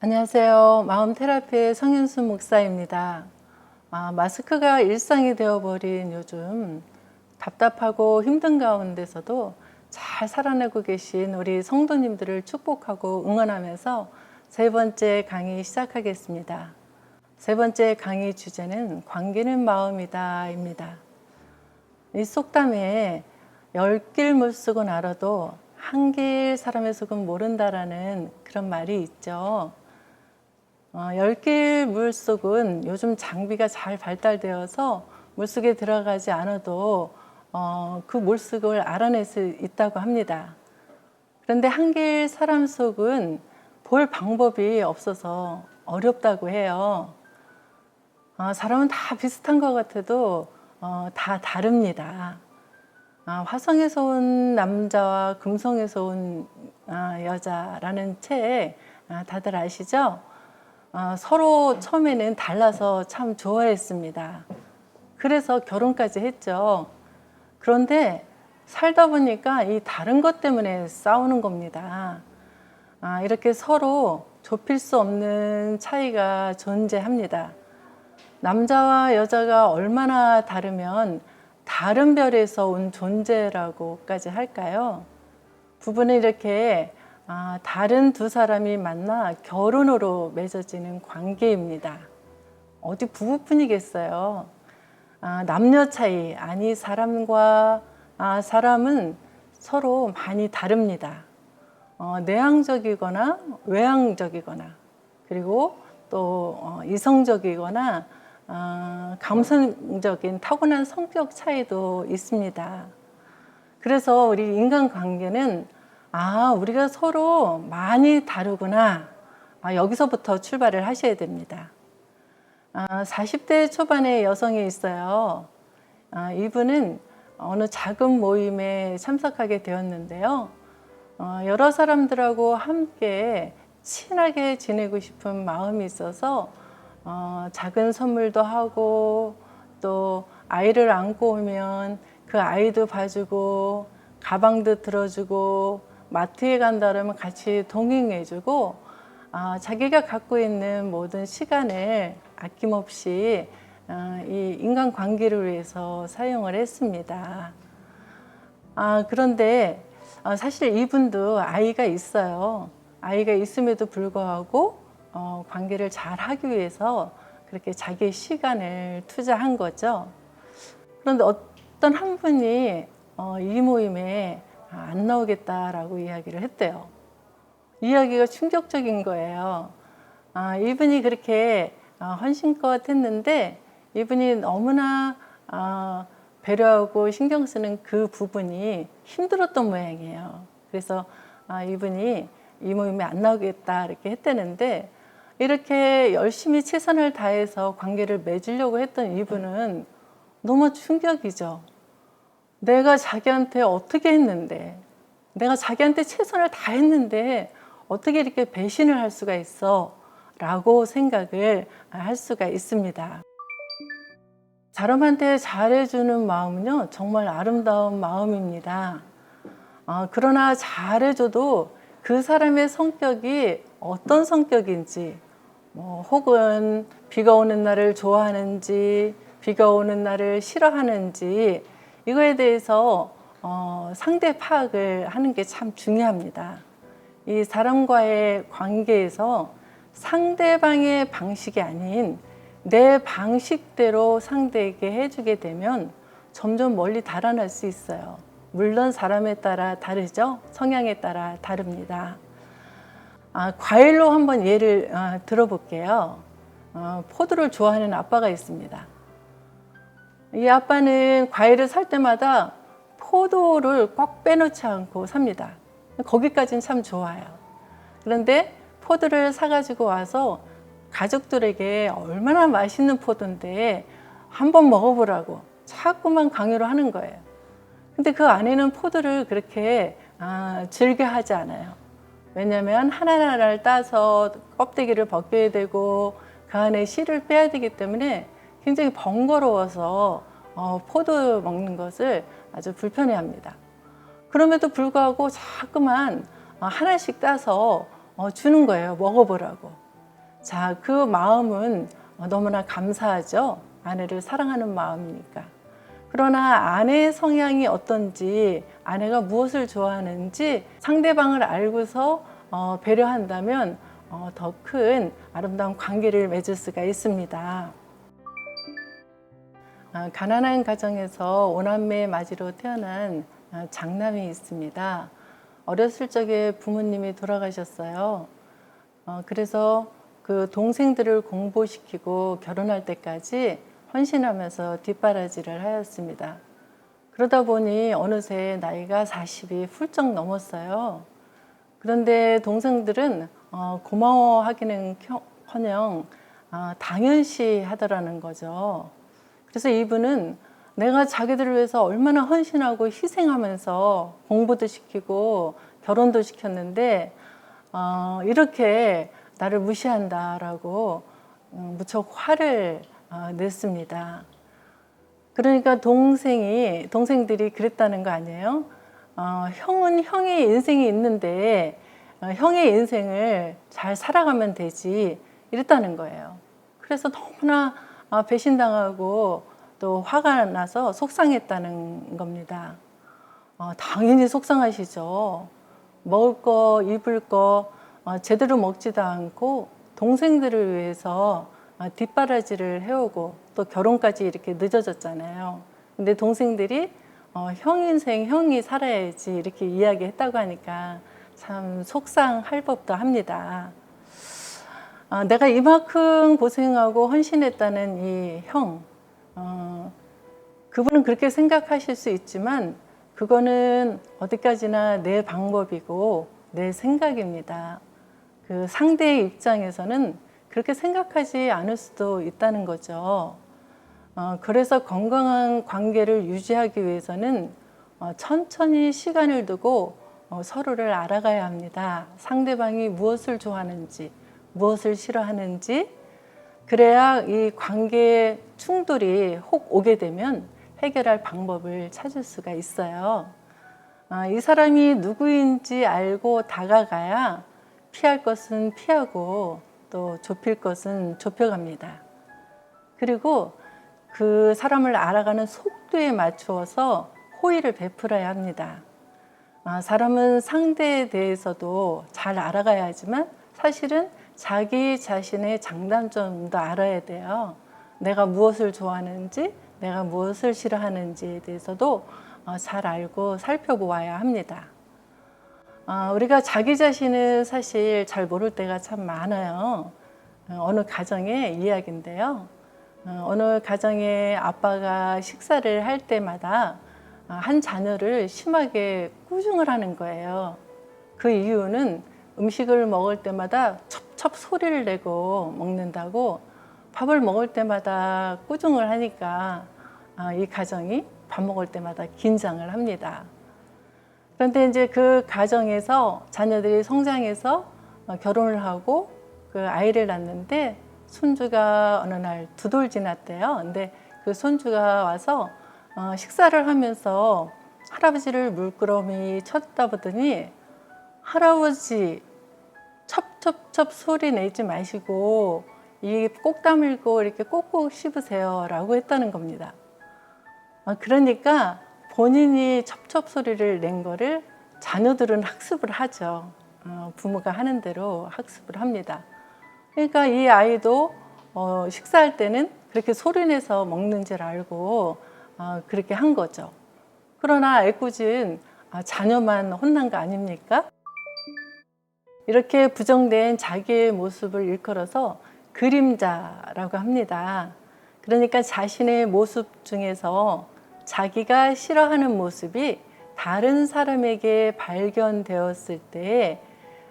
안녕하세요. 마음 테라피의 성현수 목사입니다. 아, 마스크가 일상이 되어버린 요즘 답답하고 힘든 가운데서도 잘 살아내고 계신 우리 성도님들을 축복하고 응원하면서 세 번째 강의 시작하겠습니다. 세 번째 강의 주제는 관계는 마음이다입니다. 이 속담에 열길 물속은 알아도 한길 사람의 속은 모른다라는 그런 말이 있죠. 어, 열길 물속은 요즘 장비가 잘 발달되어서 물속에 들어가지 않아도 어, 그 물속을 알아낼 수 있다고 합니다. 그런데 한길 사람 속은 볼 방법이 없어서 어렵다고 해요. 어, 사람은 다 비슷한 것 같아도 어, 다 다릅니다. 아, 화성에서 온 남자와 금성에서 온 아, 여자라는 책 아, 다들 아시죠? 아, 서로 처음에는 달라서 참 좋아했습니다. 그래서 결혼까지 했죠. 그런데 살다 보니까 이 다른 것 때문에 싸우는 겁니다. 아, 이렇게 서로 좁힐 수 없는 차이가 존재합니다. 남자와 여자가 얼마나 다르면 다른 별에서 온 존재라고까지 할까요? 부부는 이렇게 아, 다른 두 사람이 만나 결혼으로 맺어지는 관계입니다. 어디 부부뿐이겠어요. 아, 남녀 차이, 아니 사람과 아, 사람은 서로 많이 다릅니다. 어, 내향적이거나 외향적이거나 그리고 또 어, 이성적이거나 어, 감성적인 타고난 성격 차이도 있습니다. 그래서 우리 인간 관계는 아, 우리가 서로 많이 다르구나. 아, 여기서부터 출발을 하셔야 됩니다. 아, 40대 초반의 여성이 있어요. 아, 이분은 어느 작은 모임에 참석하게 되었는데요. 어, 여러 사람들하고 함께 친하게 지내고 싶은 마음이 있어서 어, 작은 선물도 하고 또 아이를 안고 오면 그 아이도 봐주고 가방도 들어주고 마트에 간다 그러면 같이 동행해주고 아, 자기가 갖고 있는 모든 시간을 아낌없이 아, 이 인간 관계를 위해서 사용을 했습니다. 아, 그런데 아, 사실 이분도 아이가 있어요. 아이가 있음에도 불구하고 어, 관계를 잘 하기 위해서 그렇게 자기의 시간을 투자한 거죠. 그런데 어떤 한 분이 어, 이 모임에 안 나오겠다라고 이야기를 했대요. 이야기가 충격적인 거예요. 아, 이분이 그렇게 아, 헌신껏 했는데 이분이 너무나 아, 배려하고 신경 쓰는 그 부분이 힘들었던 모양이에요. 그래서 아, 이분이 이 모임에 안 나오겠다 이렇게 했다는데 이렇게 열심히 최선을 다해서 관계를 맺으려고 했던 이분은 너무 충격이죠. 내가 자기한테 어떻게 했는데, 내가 자기한테 최선을 다했는데 어떻게 이렇게 배신을 할 수가 있어? 라고 생각을 할 수가 있습니다. 사람한테 잘해주는 마음은요, 정말 아름다운 마음입니다. 아, 그러나 잘해줘도 그 사람의 성격이 어떤 성격인지, 뭐, 혹은 비가 오는 날을 좋아하는지, 비가 오는 날을 싫어하는지, 이거에 대해서 어, 상대 파악을 하는 게 참 중요합니다. 이 사람과의 관계에서 상대방의 방식이 아닌 내 방식대로 상대에게 해주게 되면 점점 멀리 달아날 수 있어요. 물론 사람에 따라 다르죠. 성향에 따라 다릅니다. 아, 과일로 한번 예를 아, 들어볼게요. 어, 포도를 좋아하는 아빠가 있습니다. 이 아빠는 과일을 살 때마다 포도를 꼭 빼놓지 않고 삽니다. 거기까지는 참 좋아요. 그런데 포도를 사가지고 와서 가족들에게 얼마나 맛있는 포도인데 한번 먹어보라고 자꾸만 강요를 하는 거예요. 근데 그 안에는 포도를 그렇게 아, 즐겨 하지 않아요. 왜냐하면 하나하나를 따서 껍데기를 벗겨야 되고 그 안에 씨를 빼야 되기 때문에 굉장히 번거로워서 어, 포도 먹는 것을 아주 불편해합니다. 그럼에도 불구하고 자꾸만 어, 하나씩 따서 어, 주는 거예요. 먹어보라고. 자, 그 마음은 너무나 감사하죠. 아내를 사랑하는 마음이니까. 그러나 아내의 성향이 어떤지, 아내가 무엇을 좋아하는지 상대방을 알고서 어, 배려한다면 어, 더 큰 아름다운 관계를 맺을 수가 있습니다. 아, 가난한 가정에서 오남매 맞이로 태어난 아, 장남이 있습니다. 어렸을 적에 부모님이 돌아가셨어요. 어, 그래서 그 동생들을 공부시키고 결혼할 때까지 헌신하면서 뒷바라지를 하였습니다. 그러다 보니 어느새 나이가 40이 훌쩍 넘었어요. 그런데 동생들은 어, 고마워하기는 켜- 커녕 아, 당연시 하더라는 거죠. 그래서 이분은 내가 자기들을 위해서 얼마나 헌신하고 희생하면서 공부도 시키고 결혼도 시켰는데 어, 이렇게 나를 무시한다라고 음, 무척 화를 어, 냈습니다. 그러니까 동생이 동생들이 그랬다는 거 아니에요? 어, 형은 형의 인생이 있는데 어, 형의 인생을 잘 살아가면 되지 이랬다는 거예요. 그래서 너무나 어, 배신당하고 또 화가 나서 속상했다는 겁니다. 어, 당연히 속상하시죠. 먹을 거, 입을 거 어, 제대로 먹지도 않고 동생들을 위해서 어, 뒷바라지를 해오고 또 결혼까지 이렇게 늦어졌잖아요. 근데 동생들이 어, 형 인생 형이 살아야지 이렇게 이야기했다고 하니까 참 속상할 법도 합니다. 아, 내가 이만큼 고생하고 헌신했다는 이 형, 어, 그분은 그렇게 생각하실 수 있지만 그거는 어디까지나 내 방법이고 내 생각입니다. 그 상대의 입장에서는 그렇게 생각하지 않을 수도 있다는 거죠. 어, 그래서 건강한 관계를 유지하기 위해서는 어, 천천히 시간을 두고 어, 서로를 알아가야 합니다. 상대방이 무엇을 좋아하는지, 무엇을 싫어하는지, 그래야 이 관계의 충돌이 혹 오게 되면 해결할 방법을 찾을 수가 있어요. 아, 이 사람이 누구인지 알고 다가가야 피할 것은 피하고 또 좁힐 것은 좁혀갑니다. 그리고 그 사람을 알아가는 속도에 맞추어서 호의를 베풀어야 합니다. 아, 사람은 상대에 대해서도 잘 알아가야 하지만 사실은 자기 자신의 장단점도 알아야 돼요. 내가 무엇을 좋아하는지, 내가 무엇을 싫어하는지에 대해서도 어, 잘 알고 살펴보아야 합니다. 아, 우리가 자기 자신을 사실 잘 모를 때가 참 많아요. 어, 어느 가정의 이야기인데요. 어, 어느 가정의 아빠가 식사를 할 때마다 아, 한 자녀를 심하게 꾸중을 하는 거예요. 그 이유는 음식을 먹을 때마다 첩첩 소리를 내고 먹는다고 밥을 먹을 때마다 꾸중을 하니까 아, 이 가정이 밥 먹을 때마다 긴장을 합니다. 그런데 이제 그 가정에서 자녀들이 성장해서 어, 결혼을 하고 그 아이를 낳는데 손주가 어느 날 두 돌 지났대요. 근데 그 손주가 와서 어, 식사를 하면서 할아버지를 물끄러미 쳐다보더니 할아버지 첩첩첩 소리 내지 마시고 이 꼭 다물고 이렇게 꼭꼭 씹으세요 라고 했다는 겁니다. 아, 그러니까 본인이 첩첩 소리를 낸 거를 자녀들은 학습을 하죠. 어, 부모가 하는 대로 학습을 합니다. 그러니까 이 아이도 어, 식사할 때는 그렇게 소리내서 먹는 줄 알고 어, 그렇게 한 거죠. 그러나 애꿎은 아, 자녀만 혼난 거 아닙니까? 이렇게 부정된 자기의 모습을 일컬어서 그림자라고 합니다. 그러니까 자신의 모습 중에서 자기가 싫어하는 모습이 다른 사람에게 발견되었을 때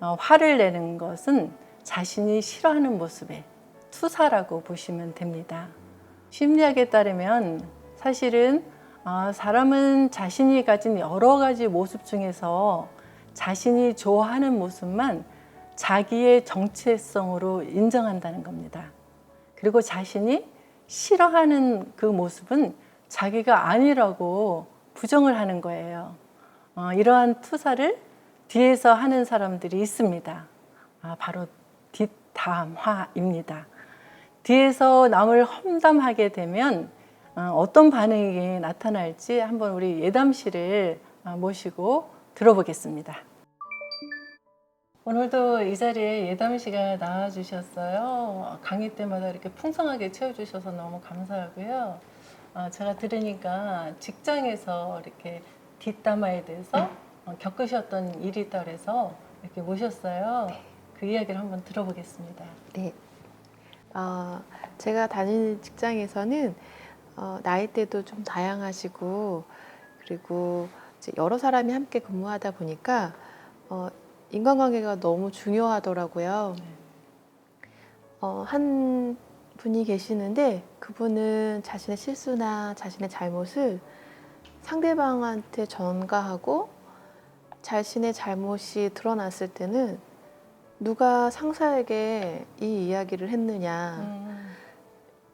어, 화를 내는 것은 자신이 싫어하는 모습의 투사라고 보시면 됩니다. 심리학에 따르면 사실은 아, 사람은 자신이 가진 여러 가지 모습 중에서 자신이 좋아하는 모습만 자기의 정체성으로 인정한다는 겁니다. 그리고 자신이 싫어하는 그 모습은 자기가 아니라고 부정을 하는 거예요. 어, 이러한 투사를 뒤에서 하는 사람들이 있습니다. 아, 바로 험담화입니다. 뒤에서 남을 험담하게 되면 어, 어떤 반응이 나타날지 한번 우리 예담 씨를 어, 모시고 들어보겠습니다. 오늘도 이 자리에 예담 씨가 나와주셨어요. 강의 때마다 이렇게 풍성하게 채워주셔서 너무 감사하고요. 어, 제가 들으니까 직장에서 이렇게 뒷담화에 대해서 어, 겪으셨던 일이 그래서 이렇게 모셨어요. 그 이야기를 한번 들어보겠습니다. 네. 어, 제가 다니는 직장에서는 어, 나이대도 좀 다양하시고 그리고 여러 사람이 함께 근무하다 보니까 어, 인간관계가 너무 중요하더라고요. 어, 한 분이 계시는데 그분은 자신의 실수나 자신의 잘못을 상대방한테 전가하고 자신의 잘못이 드러났을 때는 누가 상사에게 이 이야기를 했느냐 음,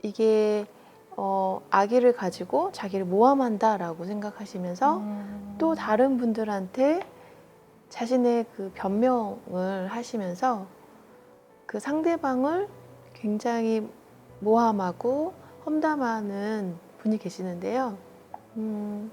이게 어, 아기를 가지고 자기를 모함한다라고 생각하시면서 음, 또 다른 분들한테 자신의 그 변명을 하시면서 그 상대방을 굉장히 모함하고 험담하는 분이 계시는데요. 음,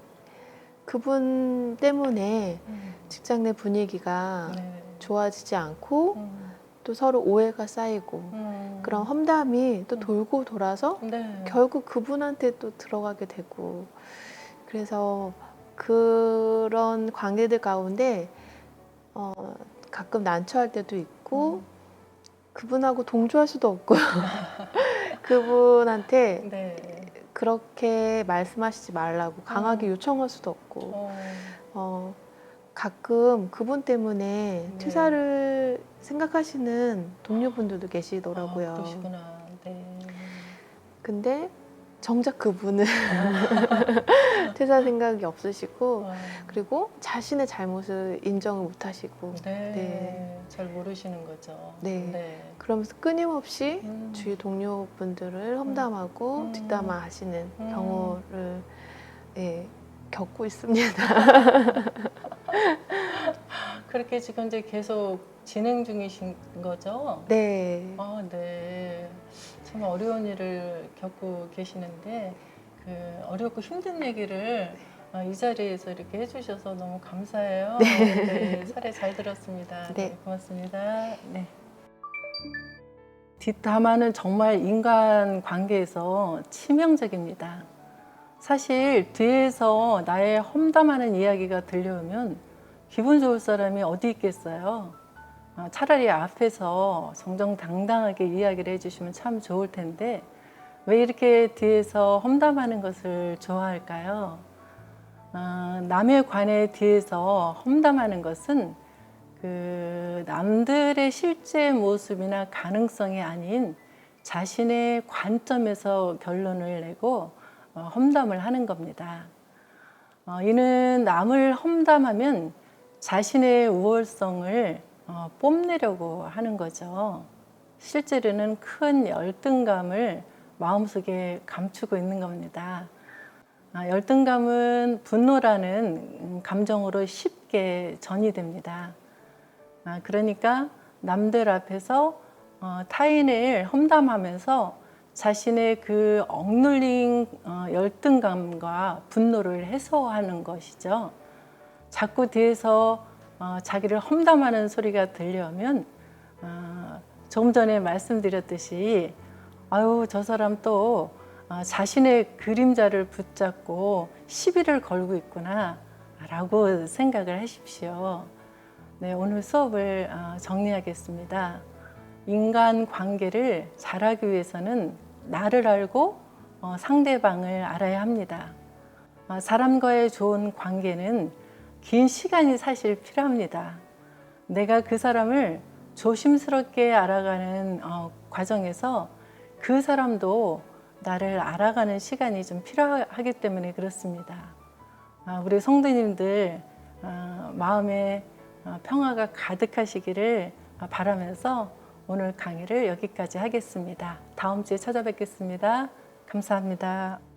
그분 때문에 음, 직장 내 분위기가 네. 좋아지지 않고 음, 또 서로 오해가 쌓이고 음, 그런 험담이 또 음. 돌고 돌아서 네. 결국 그분한테 또 들어가게 되고 그래서 그런 관계들 가운데 어, 가끔 난처할 때도 있고 음. 그분하고 동조할 수도 없고 그분한테 네. 그렇게 말씀하시지 말라고 강하게 요청할 수도 없고 어, 어, 가끔 그분 때문에 네. 퇴사를 생각하시는 동료분들도 계시더라고요. 아, 그러시구나. 네. 근데 정작 그분은 퇴사 생각이 없으시고 와, 그리고 자신의 잘못을 인정을 못 하시고 네. 네. 잘 모르시는 거죠. 네. 그러면서 끊임없이 음. 주위 동료분들을 험담하고 음. 뒷담화하시는 음. 경우를 예, 겪고 있습니다. 그렇게 지금 이제 계속 진행 중이신 거죠? 네. 아, 네. 참 어려운 일을 겪고 계시는데 그 어렵고 힘든 얘기를 어, 이 자리에서 이렇게 해주셔서 너무 감사해요. 네, 사례 잘 들었습니다. 네. 네, 고맙습니다. 네. 뒷담화는 정말 인간 관계에서 치명적입니다. 사실 뒤에서 나의 험담하는 이야기가 들려오면 기분 좋을 사람이 어디 있겠어요? 어, 차라리 앞에서 정정당당하게 이야기를 해주시면 참 좋을 텐데 왜 이렇게 뒤에서 험담하는 것을 좋아할까요? 어, 남의 관에 뒤에서 험담하는 것은 그 남들의 실제 모습이나 가능성이 아닌 자신의 관점에서 결론을 내고 어, 험담을 하는 겁니다. 어, 이는 남을 험담하면 자신의 우월성을 어, 뽐내려고 하는 거죠. 실제로는 큰 열등감을 마음속에 감추고 있는 겁니다. 아, 열등감은 분노라는 음, 감정으로 쉽게 전이됩니다. 아, 그러니까 남들 앞에서 어, 타인을 험담하면서 자신의 그 억눌린 어, 열등감과 분노를 해소하는 것이죠. 자꾸 뒤에서 어, 자기를 험담하는 소리가 들려오면 어, 조금 전에 말씀드렸듯이 아유 저 사람 또 어, 자신의 그림자를 붙잡고 시비를 걸고 있구나라고 생각을 하십시오. 네, 오늘 수업을 어, 정리하겠습니다. 인간 관계를 잘하기 위해서는 나를 알고 어, 상대방을 알아야 합니다. 어, 사람과의 좋은 관계는 긴 시간이 사실 필요합니다. 내가 그 사람을 조심스럽게 알아가는 어, 과정에서 그 사람도 나를 알아가는 시간이 좀 필요하기 때문에 그렇습니다. 아, 우리 성도님들 어, 마음에 어, 평화가 가득하시기를 어, 바라면서 오늘 강의를 여기까지 하겠습니다. 다음 주에 찾아뵙겠습니다. 감사합니다.